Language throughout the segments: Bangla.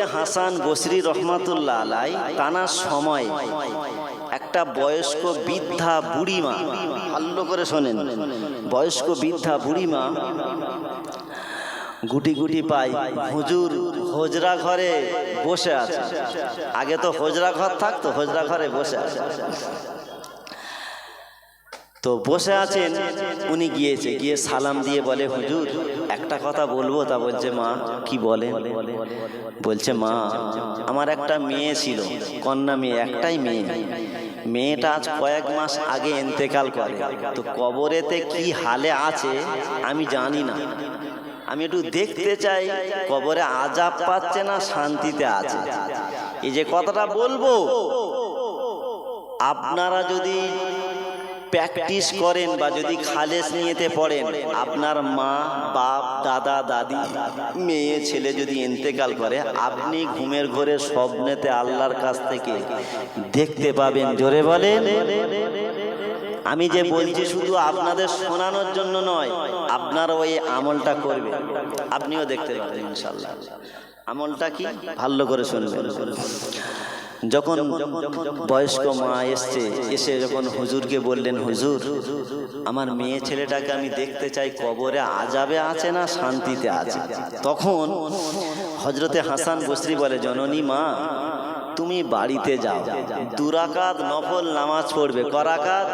হজরতে হাসান বসরি রহমাতুল্লাহ আলাই টানার সময় একটা বয়স্ক বৃদ্ধা বুড়িমা ভালো করে শোনেন, বয়স্ক বৃদ্ধা বুড়িমা গুটি গুটি পাই হুজুর হজরা ঘরে বসে আছে। আগে তো হজরা ঘর থাকতো, হজরা ঘরে বসে আছে। তো বসে আছেন, উনি গিয়েছে, গিয়ে সালাম দিয়ে বলে, হুজুর, একটা কথা বলব? তা বলছে, মা, কি বলে? বলছে, মা, আমার একটা মেয়ে ছিল, কন্যা মেয়ে, একটাই মেয়ে মেয়েটা আজ কয়েক মাস আগে এন্তেকাল করে। তো কবরেতে কি হালে আছে, আমি জানি না। আমি একটু দেখতে চাই, কবরে আজাব পাচ্ছে না শান্তিতে আছে? এই যে কথাটা বলব, আপনারা যদি প্র্যাকটিস করেন বা যদি খালেস নিয়েতে পড়েন, আপনার মা, বাপ, দাদা, দাদি, মেয়ে, ছেলে যদি ইন্তেকাল করে, আপনি ঘুমের ঘরে স্বপ্নেতে আল্লাহর কাছ থেকে দেখতে পাবেন। জোরে বলেন। আমি যে বলছি শুধু আপনাদের শোনানোর জন্য নয়, আপনারা ওই আমলটা করবেন আপনিও দেখতে পাবেন ইনশাল্লাহ আমলটা কি? ভালো করে শুনবেন। যখন বয়স্ক মা এসছে এসে যখন হুজুরকে বললেন হুজুর আমার মেয়ে ছেলেটাকে আমি দেখতে চাই কবরে আজাবে আছে না শান্তিতে আছে? তখন হজরতে হাসান বসরি বলে জননী মা তুমি বাড়িতে যাও। দুরাকাত নফল নামাজ পড়বে করাকাত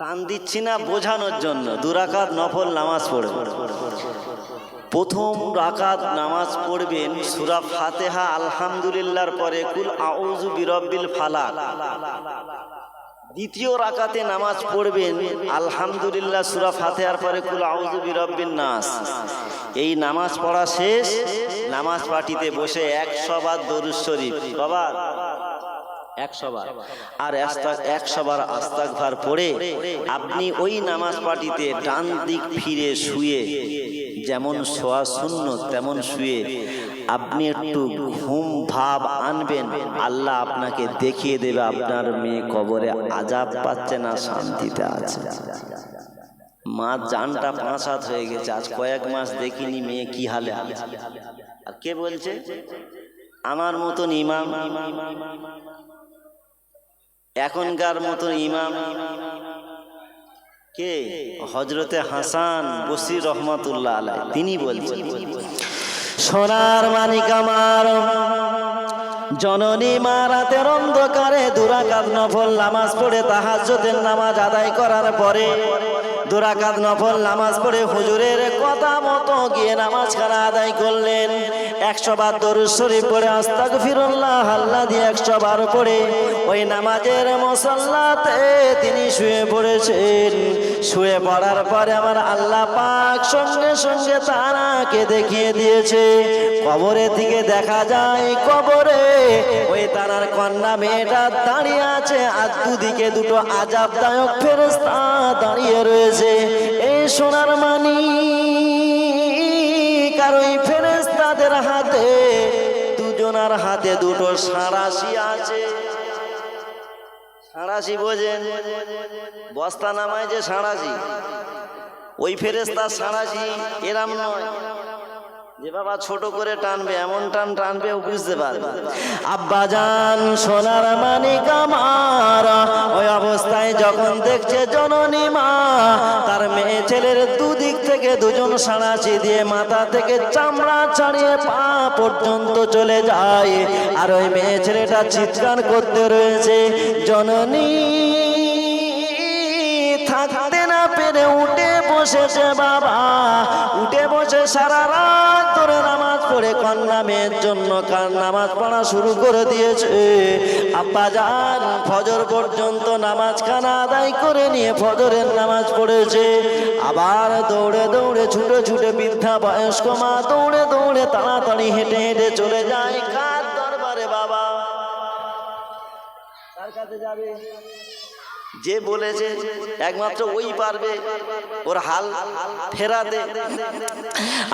টান দিচ্ছি না বোঝানোর জন্য। দুরাকাত নফল নামাজ পড়বে। প্রথম রাকাত নামাজ পড়বেন সুরা ফাতেহা, আলহামদুলিল্লাহর পরে কুল আউযু বিরব্বিল ফালাক। দ্বিতীয় রাকাতে নামাজ পড়বেন, আলহামদুলিল্লাহ সুরা ফাতেহার পরে কুল আউযু বিরব্বিন নাস। এই নামাজ পড়া শেষ, নামাজ পাটিতে বসে একশো বার দরুদ শরীফ। বাবা একশো বার আর একশো বার আস্তাকভার পড়ে আপনি ওই নামাজ পাটিতে ডান দিক ফিরে শুয়ে যেমন শোয়া শূন্য তেমন শুয়ে আপনি একটু ঘুম ভাব আনবেন আল্লাহ আপনাকে দেখিয়ে দেবে আপনার মেয়ে কবরে আজাব পাচ্ছে না শান্তিতে আছে। মা জানটা পাঁচ হাত হয়ে গেছে আজ কয়েক মাস দেখিনি মেয়ে কি হালে। আর কে বলছে? আমার মতন ইমাম। এখনকার মতন ইমাম কে? হজরতে হাসান বসির রহমাতুল্লাহ আলাই তিনি বলছেন, সোনার মানিক আমার, জননী মা রাতের অন্ধকারে দুরাকাত নফল নামাজ পড়ে তাহাজ্জুদের নামাজ আদায় করার পরে দুরাকাত নফল নামাজ পড়ে হুজুরের কথা মতো গিয়ে নামাজ খানা আদায় করলেন। একশো বার দরুদ শরীফ পড়ে আস্তাক ফিরুল্লাহ আল্লাহ দিয়ে একশো বার পড়ে। ওই নামাজের মশল্লাতে তিনি শুয়ে পড়েছেন। শুয়ে পড়ার পরে আমার আল্লাহ পাক সঙ্গে সঙ্গে তারাকে দেখিয়ে দিয়েছে। কবরে থেকে দেখা যায়, কবরে ওই তারার কন্যা মেয়েটা দাঁড়িয়ে আছে আর দুদিকে দুটো আজাবদায়ক ফেরেস্তা দাঁড়িয়ে রয়েছে। এই সোনার মানি কারোই দুজনার হাতে দুটো সাঁড়াশি আছে। সাঁড়াশি বোঝেন? বস্তা নামায় যে সাঁড়াশি। ওই ফেরেস্তা সাঁড়াশি এরাম নয়। যে বাবা ছোট করে টানবে, এমন টান টানবে বুঝতে পারবে। আব্বা সোনার ওই অবস্থায় যখন দেখছে জননী মা, তার মেয়ে ছেলের দুদিক থেকে দুজন সাঁড়াশি দিয়ে মাথা থেকে চামড়া ছাড়িয়ে পা পর্যন্ত চলে যায়। আর ওই মেয়ে ছেলেটা চিৎকার করতে রয়েছে, জননী, থাকতে না পেরে উঠে বসেছে বাবা। উঠে বসে সারা রাত ধরে নামাজ পড়ে, কন্যা মেয়ের জন্য কার নামাজ পড়া শুরু করে দিয়েছে? আব্বা যান, ফজর পর্যন্ত নামাজ খানা আদায় করে নিয়ে ফজরের নামাজ পড়েছে। আবার দৌড়ে দৌড়ে ছুটে ছুটে বৃদ্ধা বয়স্ক মা দৌড়ে দৌড়ে তাড়াতাড়ি হেঁটে হেঁটে চলে যায় কার দরবারে বাবা? কার কাছে যাবে? যে বলেছে, একমাত্র ওই পারবে, ওর হাল ফেরাতে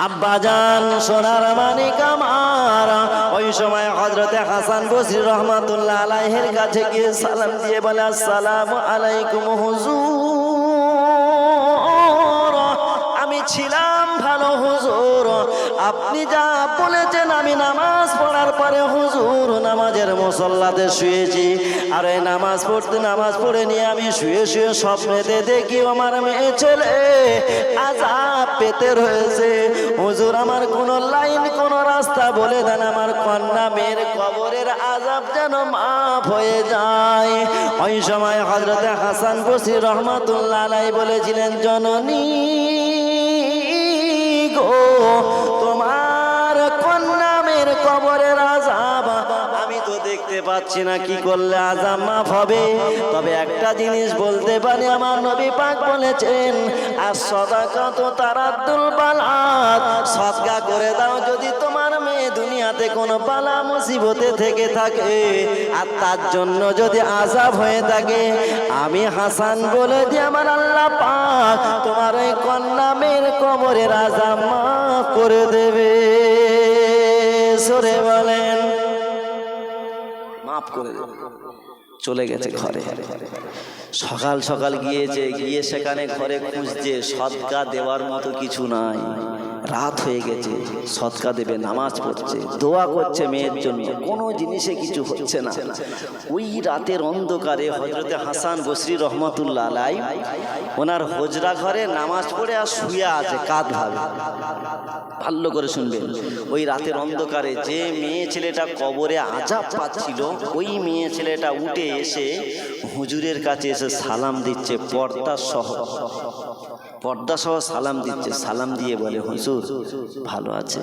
আব্বাজান সোনার মানিক আমার। ওই সময় হজরতে হাসান বসির রহমাতুল্লাহ আলাইহের কাছে গিয়ে সালাম দিয়ে বলে, আসসালাম আলাইকুম হুজুর। আমি ছিলাম ভালো হুজুর। আপনি যা বলেছেন, আমি নামাজ পড়ার পরে হুজুর নামাজের মুসল্লাতে শুয়েছি। আর এই নামাজ পড়তে, নামাজ পড়ে নিয়ে আমি শুয়ে শুয়ে স্বপ্নেতে দেখি আমার মেয়ে ছেলে আজাব পেতে রয়েছে। হুজুর, আমার কোন লাইন, কোন রাস্তা বলে দেন, আমার কন্যা মেয়ের কবরের আজাব যেন মাফ হয়ে যায়। ওই সময় হজরতে হাসান বসি রহমাতুল্লাহ বলেছিলেন, জননী গো কবরের আজাব আমি তো দেখতে পাচ্ছি না কি করলে আজাব মাফ হবে। তবে একটা জিনিস বলতে পারি, আমার নবী পাক বলেছেন আর সদাকা তো তারাদ্দুল বালাত সদকা করে দাও যদি তোমার মেয়ে দুনিয়াতে কোনো বালা মুসিবতে থেকে থাকে। আর তার জন্য যদি আজাব হয়ে থাকে, আমি হাসান বলে দিই আমার আল্লাহ পাক তোমার ওই কন্যা মেয়ের কবরের আজাব মাফ করে দেবে। সরে বলেন। মাফ করে চলে গেছে ঘরে। সকাল সকাল গিয়েছে, গিয়ে সেখানে ঘরে খুঁজছে সৎকা দেওয়ার মতো কিছু নাই। রাত হয়ে গেছে সৎকা দেবে, নামাজ পড়ছে, দোয়া করছে মেয়ের জন্য। কোনো জিনিসে কিছু হচ্ছে না। ওই রাতের অন্ধকারে হজরতে হাসান বসরি রহমতুল্লাহ আলাই, ওনার হজরা ঘরে নামাজ পড়ে আর শুয়ে আছে, কাঁধ ভাবে ভালো করে শুনবেন। ওই রাতের অন্ধকারে যে মেয়ে ছেলেটা কবরে আজাব পাচ্ছিল, ওই মেয়ে ছেলেটা উঠে এসে হুজুরের কাছে এসে সালাম দিচ্ছে, পর্দা সহ। পর্দা সহ সালাম দিচ্ছে, সালাম দিয়ে বলে, হুজুর, ভালো আছে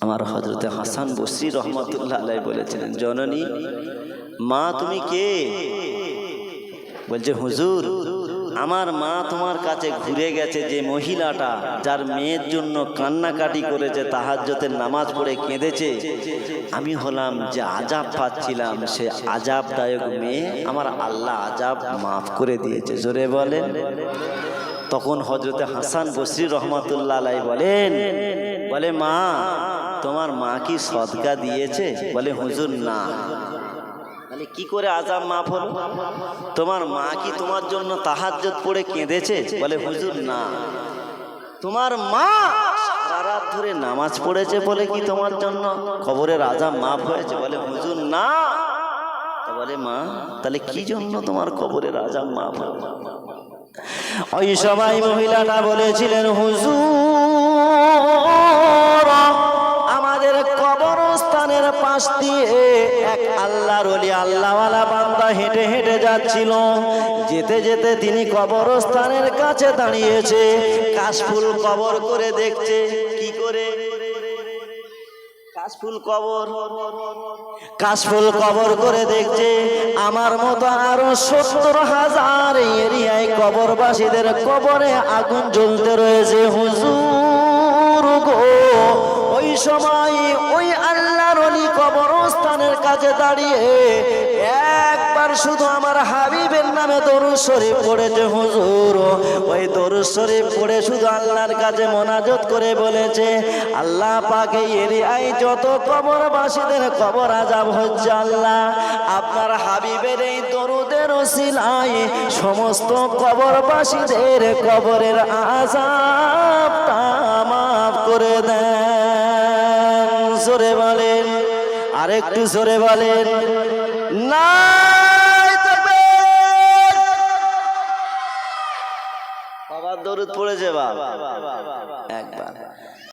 আমার হজরতে হাসান বসরি রহমতুল্লাহ আলাই বলেছিলেন, জননী, মা তুমি কে? বলছে, হুজুর আমার মা তোমার কাছে ঘুরে গেছে যে মহিলাটা, যার মেয়ের জন্য কান্নাকাটি করেছে তাহাজ্জতের নামাজ পড়ে কেঁদেছে। আমি হলাম যে আজাব পাচ্ছিলাম, সে আজাবদায়ক মেয়ে আমার আল্লাহ আজাব মাফ করে দিয়েছে। জোরে বলেন। তখন হজরতে হাসান বসরি রহমতুল্লাহ আলাই বলেন, বলে, মা, তোমার মা কি সদকা দিয়েছে? বলে, হুজুর, না। তাহলে কি করে আজাব মাফ হলো? তোমার মা কি তোমার জন্য তাহাজ্জত পড়ে কেঁদেছে? বলে, হুজুর, না। তোমার মা সারা ধরে নামাজ পড়েছে বলে কি তোমার জন্য খবরের আজাব মাফ হয়েছে? বলে, হুজুর, না। বলে, মা, তাহলে কি জন্য তোমার কবরের আজাব মাফ ওই সময় মহিলাটা বলেছিলেন, হুজুর, আমাদের কবরস্থানের পাশ দিয়ে আল্লাহর ওলি আল্লাহওয়ালা বান্দা হেঁটে হেঁটে যাচ্ছিল। যেতে যেতে তিনি কবরস্থানের কাছে দাঁড়িয়েছে। কাশফুল কবর করে দেখছে। কি করে? কাশফুল কবর। কাশফুল কবর করে দেখছে, আমার মতো আরও সত্তর হাজার এরিয়ায় কবরবাসীদের কবরে আগুন জ্বলতে রয়েছে। হুজুর গো, ওই সময় ওই অলি কবরস্থানের কাছে দাঁড়িয়ে একবার শুধু আমার হাবিবের নামে দরু শরীফ পড়েছে হুজুর। ওই দরু শরীফ পড়ে শুধু আল্লাহর কাছে মোনাজত করে বলেছে, আল্লাহ পাকে এরিয়ায় যত কবরবাসীদের কবর আজাব হচ্ছে আল্লাহ, আপনার হাবিবের এই দরুদের ওসিলায় সমস্ত কবরবাসীদের কবরের আজাব মাফ করে দেন। জোরে বলেন আরেকটু জোরে বলেন না বাবা দরুদ পড়েছে বাবা। একবার।